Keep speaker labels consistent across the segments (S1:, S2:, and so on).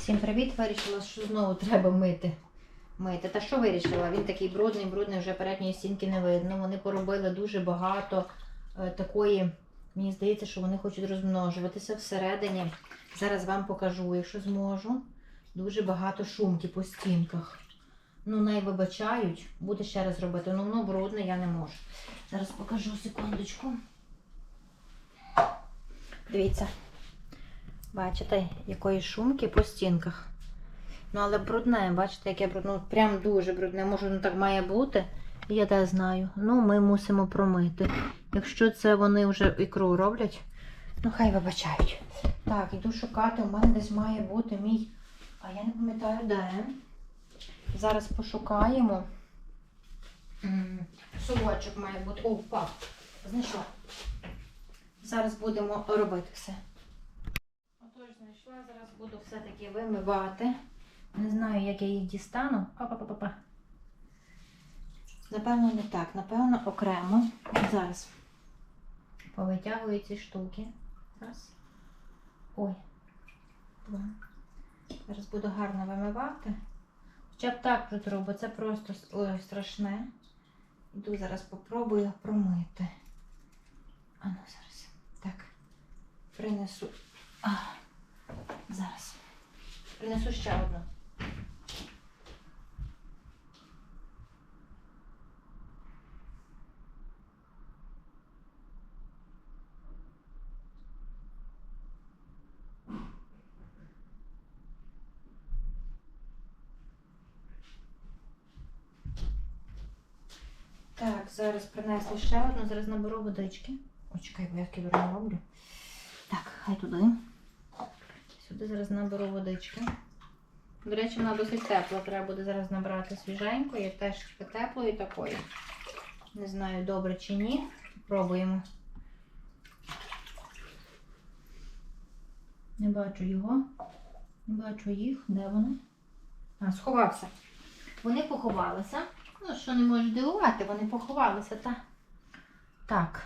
S1: Всім привіт! Вирішила, що знову треба мити. Мити. Та що вирішила? Він такий брудний, брудний, вже передньої стінки не видно. Вони поробили дуже багато е, такої. Мені здається, що вони хочуть розмножуватися всередині. Зараз вам покажу, якщо зможу. Дуже багато шумки по стінках. Ну, най вибачають, буде ще раз робити. Ну, воно брудне, я не можу. Зараз покажу секундочку. Дивіться. Бачите, якої шумки по стінках. Ну, але брудне, бачите, яке брудне. Ну, прям дуже брудне. Може, воно так має бути. Я те знаю. Ну, ми мусимо промити. Якщо це вони вже ікру роблять, ну хай вибачають. Так, іду шукати. У мене десь має бути мій. А я не пам'ятаю, де. Зараз пошукаємо. М, Совочок має бути. О, впав. Знайшла. Зараз будемо робити все. Знайшла, зараз буду все-таки вимивати. Не знаю, як я їх дістану. Па-па-па-па. Напевно, не так. Напевно, окремо. Зараз. Повитягую ці штуки. Раз. Ой. Два. Зараз буду гарно вимивати. Хоча б так протру, бо це просто ой, страшне. Іду зараз попробую промити. Ану, зараз. Так. Принесу. А, зараз. Принесу ще одну. Так, зараз принесли ще одну, зараз наберу водички. Ой, чекай, бо я кіберну роблю. Так, хай туди. Сюди зараз наберу водички. До речі, вона досить тепла. Треба буде зараз набрати свіженької, теж теплої такої. Не знаю, добре чи ні. Пробуємо. Не бачу його. Не бачу їх. Де вони? А, сховався. Вони поховалися. Ну, що не може дивувати, вони поховалися, та. Так.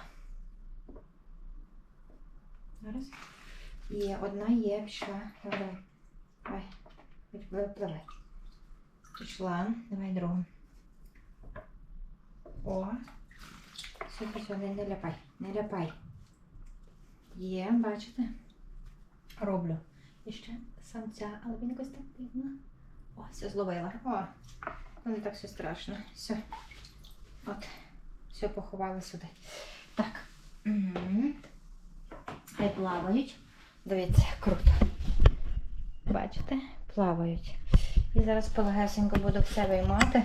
S1: Зараз. Є, одна є, пішла. Давай. Давай. Випливай. Пішла. Давай другу. О. Все, все, не, не ляпай. Не ляпай. Є, бачите? Роблю. І ще самця, але він якось так дивно. О, все зловила. О, ну не так все страшно. Все. От. Все поховали сюди. Так. Хай плавають. Дивіться, круто. Бачите? Плавають. І зараз полегесенько буду все виймати,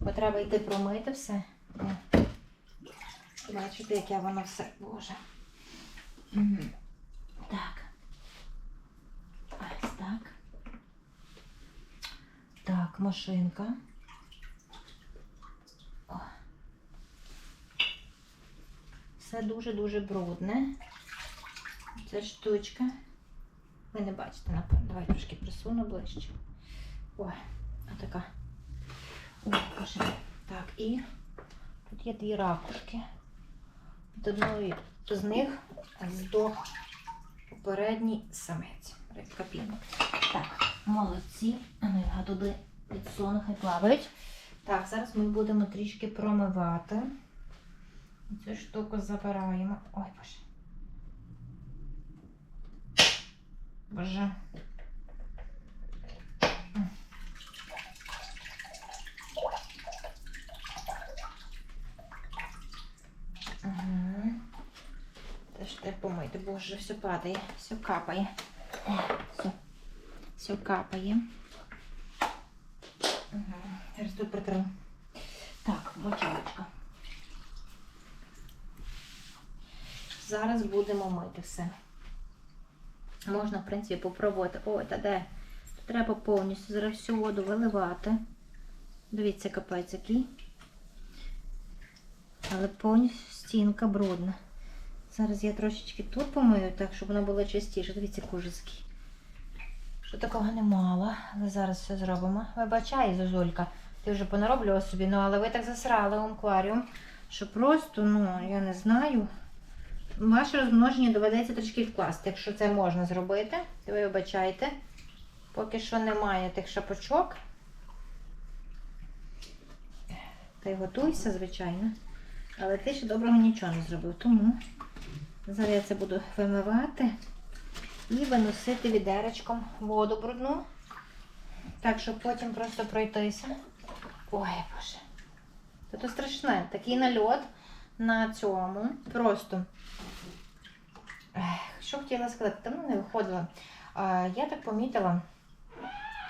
S1: бо треба йти промити все. Бачите, яке воно все. Боже. Так. Ось так. Так, машинка. О. Все дуже-дуже брудне. Ця штучка. Ви не бачите, напевно. Давай трошки присуну ближче. Ой, а така. Ой, боже. Так, і тут є дві ракушки. Від одної з них здох попередній самець. Рибка. Так, молодці. А ну його туди підсуну, хай плавають. Так, зараз ми будемо трішки промивати. Цю штуку забираємо. Ой, боже. Боже. Теж те помити. Боже, все падає, все капає. Все, все капає. Зараз тут притру. Так, бочалочка. Зараз будемо мити все. Можна, в принципі, попробувати. Ой, та де? Треба повністю зараз всю воду виливати. Дивіться, капець який. Але повністю стінка брудна. Зараз я трошечки тут помию, так, щоб воно було чистіше. Дивіться, кужицький. Що такого не мало. Але зараз все зробимо. Вибачай, Зозулька. Ти вже понароблював собі, ну але ви так засрали акваріум, що просто, ну, я не знаю. Ваше розмноження доведеться трішки вкласти. Якщо це можна зробити, ви вибачайте. Поки що немає тих шапочок. Ти готуйся, звичайно. Але ти ще доброго нічого не зробив. Тому зараз я це буду вимивати і виносити відеречком воду брудну. Так, щоб потім просто пройтися. Ой, боже. Це страшне. Такий нальот на цьому. Просто. Що хотіла сказати, давно не виходила. Я так помітила,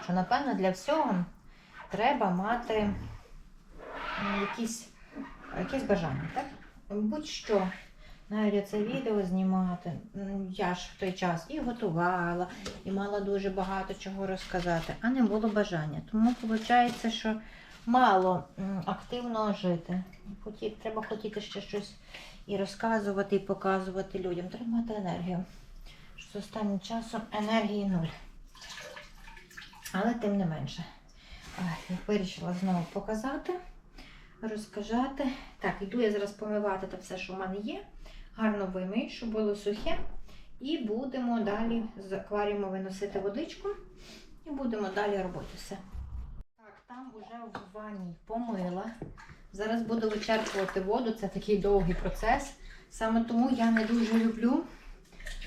S1: що напевно для всього треба мати якісь, якісь бажання, так? Будь-що. Навіть це відео знімати. Я ж в той час і готувала, і мала дуже багато чого розказати, а не було бажання. Тому виходить, що мало активно жити. Треба хотіти ще щось і розказувати, і показувати людям. Треба мати енергію. Що останнім часом енергії нуль. Але тим не менше. Ай, Вирішила знову показати, розказати. Так, йду я зараз помивати те все, що в мене є. Гарно вимию, щоб було сухе. І будемо далі з акваріуму виносити водичку. І будемо далі робити все. Так, там уже в ванні помила. Зараз буду вичерпувати воду, це такий довгий процес. Саме тому я не дуже люблю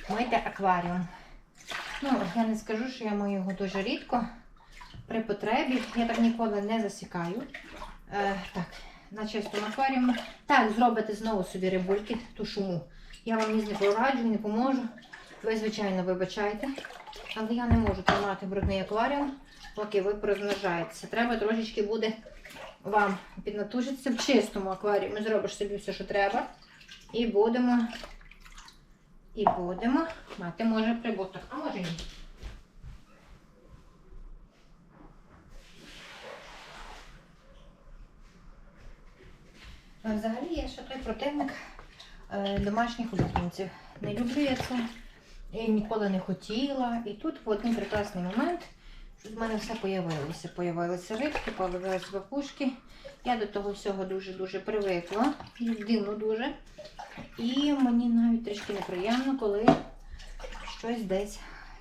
S1: мити акваріум. Ну, я не скажу, що я мию його дуже рідко. При потребі я так ніколи не засікаю. Е, так, на чистому акваріумі. Так, зробите знову собі рибульки, ту шуму. Я вам ні не пораджу, не поможу. Ви, звичайно, вибачайте. Але я не можу тримати брудний акваріум, поки ви розмножаєтеся. Треба трошечки буде вам піднатужитися в чистому акваріумі. Зробиш собі все, що треба. І будемо. І будемо мати, може, прибуток. А може ні. А Взагалі я ще той противник е, домашніх улюбленців. Не люблю я це. І ніколи не хотіла. І тут в один прекрасний момент що в мене все появилося. Появилися рибки, появилися папушки. Я до того всього дуже-дуже привикла. Дивно дуже. І мені навіть трішки неприємно, коли щось десь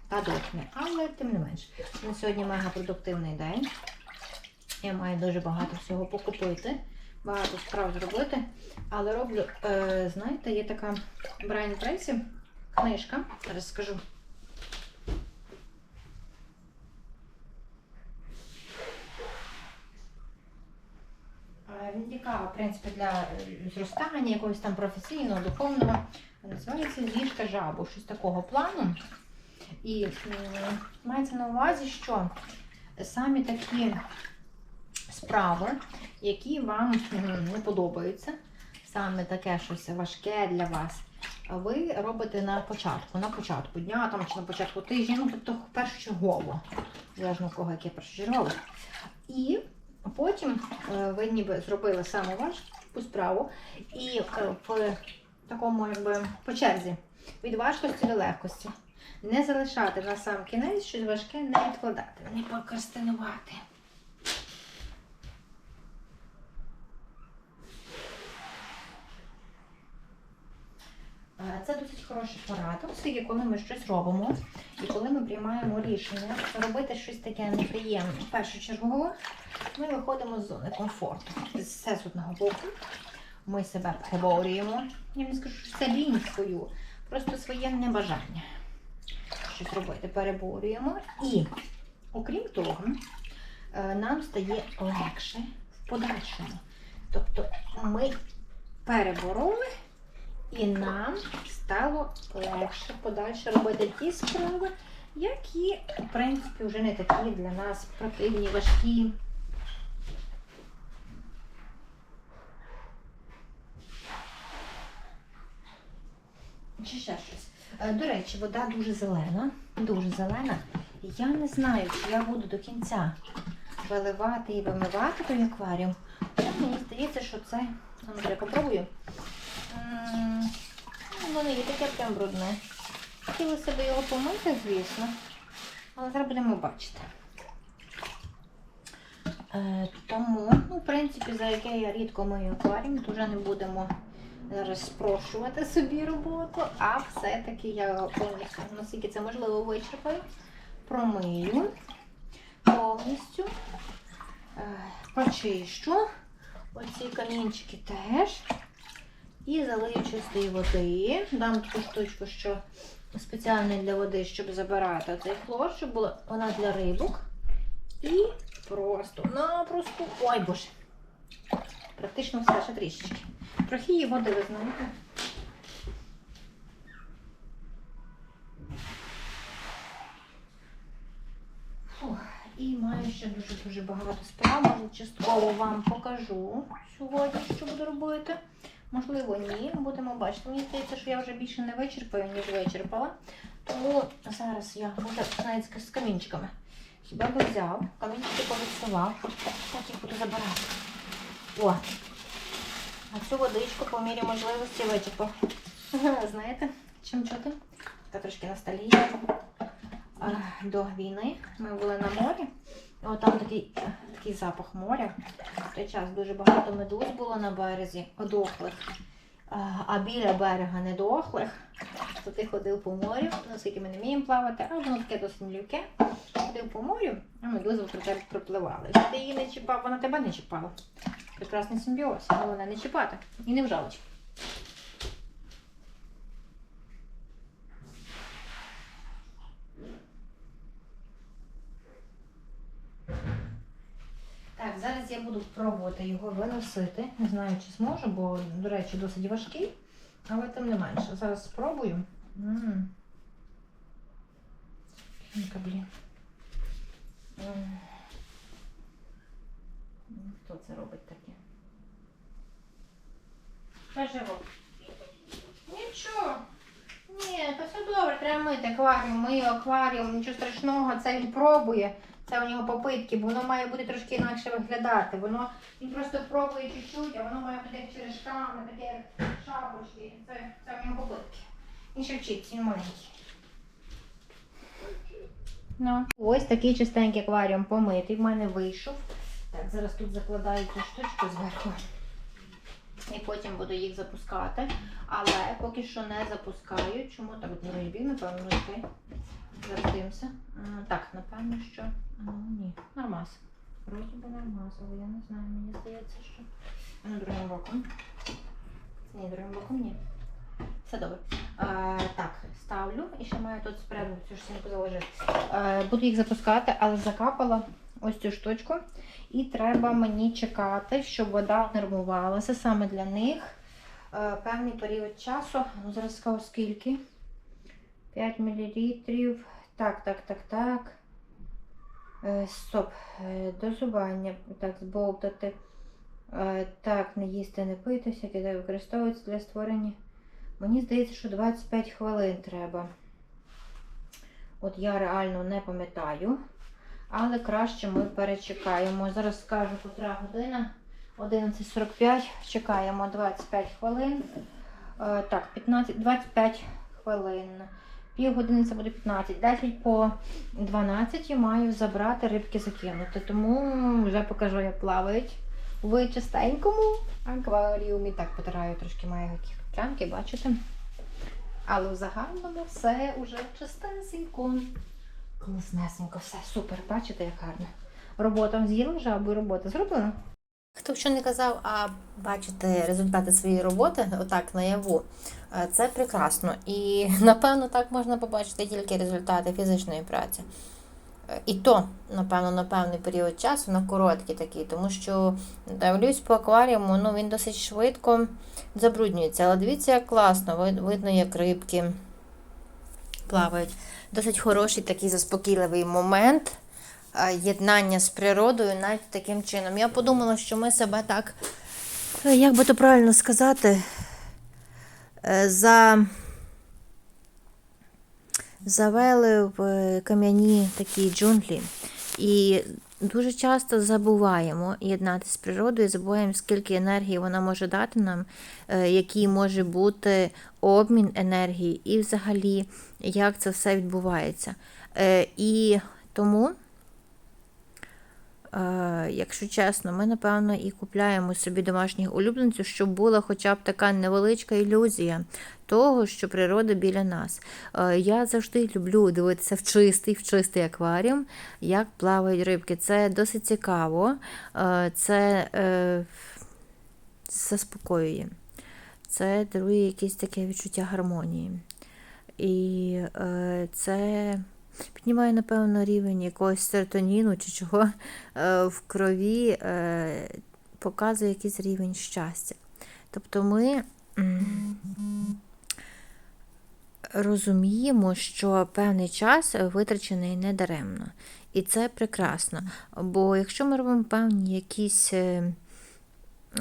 S1: падокне. Але тим не менш, на сьогодні мега продуктивний день. Я маю дуже багато всього покупити, багато справ зробити. Але роблю, е, знаєте, є така Брайан Трейсі книжка. Зараз скажу. Е, Він цікавий, в принципі, для е, зростання якогось там професійного, духовного. Називається Зішка жабу, щось такого плану. І мається на увазі, що самі такі справи, які вам не подобаються, саме таке щось важке для вас, ви робите на початку, на початку дня там, чи на початку тижня, ну тобто першочергово, залежно у кого яке першочергове. І потім е, ви ніби зробили саме важку справу, і е, в такому, якби по черзі від важкості до легкості. Не залишати на сам кінець щось важке, не відкладати, не прокрастинувати. Е, Це досить хороший порада, оскільки коли ми щось робимо і коли ми приймаємо рішення робити щось таке неприємне, першочергово, ми виходимо з зони комфорту. Все з одного боку. Ми себе переборюємо. Я не скажу, що це лінь свою, просто своє небажання щось робити, переборюємо. І, окрім того, е, нам стає легше в подальшому. Тобто ми перебороли, і нам стало легше подальше робити ті справи, які, в принципі, вже не такі для нас противні, важкі. Чи ще щось. Е, До речі, вода дуже зелена. Дуже зелена. Я не знаю, чи я буду до кінця виливати і вимивати той акваріум. Мені здається, що це. Ну, я попробую. Воно є таке прям брудне. Хотілося б його помити, звісно. Але зараз будемо бачити. Е, тому, ну, в принципі, за яке я рідко мию акваріум, то вже не будемо зараз спрощувати собі роботу, а все-таки я повністю, наскільки це можливо, вичерпаю, промию повністю. Е, Почищу. Оці камінчики теж. І залию чистої води. Дам таку штучку, що спеціально для води, щоб забирати цей хлор, щоб була вона для рибок. І просто напросто. Ой боже. Практично все ще трішечки. Трохи її води, ви знаєте. І маю ще дуже-дуже багато справ. Частково вам покажу сьогодні, що буду робити. Можливо, ні. Будемо бачити. Мені здається, що я вже більше не вичерпаю, ніж вичерпала. Тому зараз я буду навіть з камінчиками. Хіба би взяв, камінчики повідсував, потім буду забирати. О! А цю водичку по мірі можливості вичерпав. Знаєте, чим чути? Та трошки ностальгія. До війни ми були на морі. І там такий, такий запах моря. В час дуже багато медуз було на березі, дохлих. А, біля берега недохлих. То ти ходив по морю, наскільки ми не вміємо плавати, а воно таке досить мілюке. Ходив по морю, а медузи вокруг тебе пропливали. Ти її не чіпав, вона тебе не чіпала. Прекрасний симбіоз, але вона не чіпати і не вжалить. Буду пробувати його виносити. Не знаю, чи зможу, бо, до речі, досить важкий, але тим не менше. Зараз спробую. Блін. Хто це робить таке? Кажи, Нічого. Ні, то все добре, треба мити акваріум, мию акваріум, нічого страшного, це він пробує. Це у нього попитки, бо воно має бути трошки інакше виглядати. Воно він просто пробує чуть-чуть, а воно має бути як черешками, таке як шапочки. Це, це у нього попитки. Він ще вчиться, він маленький. Ну. Ось такий чистенький акваріум помитий в мене вийшов. Так, зараз тут закладаю цю штучку зверху. І потім буду їх запускати. Але поки що не запускаю. Чому так дорожбі, напевно, окей. Зараз дивимося. А, Так, напевно, що. А, ні, нормас. Вроді би нормас, але я не знаю, мені здається, що. Ну, другим боком. Ні, другим боком ні. Все добре. А, так, ставлю і ще маю тут спереду цю штуку заложити. А, буду їх запускати, але закапала ось цю штучку. І треба мені чекати, щоб вода нормувалася саме для них. Е, Певний період часу. Ну, зараз скажу скільки. 5 мл. Так, так, так, так. Е, Стоп. Е, Дозування. Так, збовтати. Е, Так, не їсти, не пити, всяке так використовується для створення. Мені здається, що 25 хвилин треба. От я реально не пам'ятаю. Але краще ми перечекаємо. Зараз скажу, котра година. 11.45. Чекаємо 25 хвилин. Е, Так, 15, 25 хвилин. Пів години це буде 15. 10 по 12 я маю забрати рибки закинути. Тому вже покажу, як плавають в чистенькому акваріумі. Так, потираю трошки маю плямки, бачите? Але в загальному все вже чистесенько. Класнесенько, все супер, бачите, як гарно. Робота з'їла вже, або робота зроблена. Хто що не казав, а бачити результати своєї роботи отак наяву, е, це прекрасно. І напевно так можна побачити тільки результати фізичної праці. Е, І то, напевно, на певний період часу, на короткий такий, тому що дивлюсь по акваріуму, ну він досить швидко забруднюється. Але дивіться, як класно, видно, як рибки плавають. Досить хороший такий заспокійливий момент єднання з природою навіть таким чином. Я подумала, що ми себе так, е, як би то правильно сказати, е, за... завели в е, кам'яні такі джунглі. І дуже часто забуваємо єднатися з природою, забуваємо, скільки енергії вона може дати нам, е, який може бути обмін енергії, і взагалі, як це все відбувається. Е, І тому якщо чесно, ми, напевно, і купляємо собі домашніх улюбленців, щоб була хоча б така невеличка ілюзія того, що природа біля нас. Е, я завжди люблю дивитися в чистий, в чистий акваріум, як плавають рибки. Це досить цікаво, е, це е, заспокоює. Це дарує якесь таке відчуття гармонії. І е, це піднімає, напевно, рівень якогось серотоніну чи чого е, в крові, е, показує якийсь рівень щастя. Тобто ми розуміємо, що певний час витрачений недаремно. І це прекрасно. Бо якщо ми робимо певні якісь е,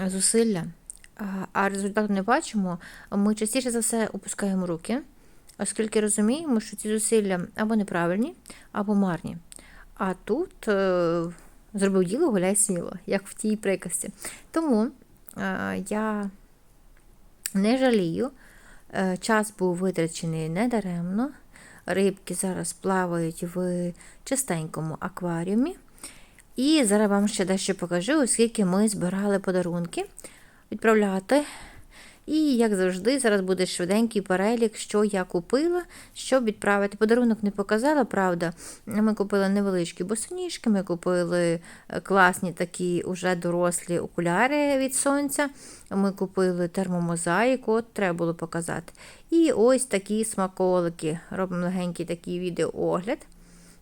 S1: зусилля, а- результату не бачимо, ми частіше за все опускаємо руки, оскільки розуміємо, що ці зусилля або неправильні, або марні. А тут е, зробив діло, гуляй сміло, як в тій приказці. Тому е, я не жалію, е, час був витрачений недаремно. Рибки зараз плавають в чистенькому акваріумі. І зараз вам ще дещо покажу, оскільки ми збирали подарунки відправляти. І, як завжди, зараз буде швиденький перелік, що я купила, щоб відправити. Подарунок не показала, правда. Ми купили невеличкі босоніжки, ми купили е, класні такі уже дорослі окуляри від сонця. Ми купили термомозаїку, от треба було показати. І ось такі смаколики. Робимо легенький такий відеоогляд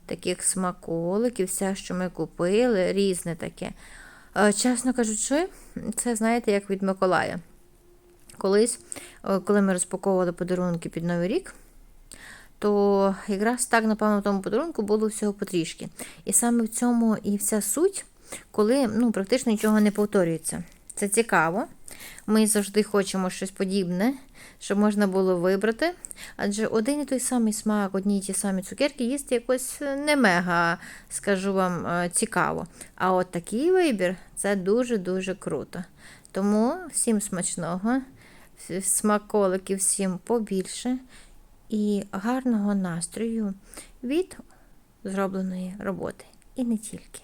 S1: таких смаколиків, все, що ми купили, різне таке. Е, Чесно кажучи, це, знаєте, як від Миколая. Колись, е, коли ми розпаковували подарунки під Новий рік, то якраз так, напевно, в тому подарунку було всього потрішки. І саме в цьому і вся суть, коли ну, практично нічого не повторюється. Це цікаво. Ми завжди хочемо щось подібне, щоб можна було вибрати. Адже один і той самий смак, одні й ті самі цукерки їсти якось не мега, скажу вам, е, цікаво. А от такий вибір це дуже-дуже круто. Тому всім смачного, смаколиків всім побільше і гарного настрою від зробленої роботи. І не тільки.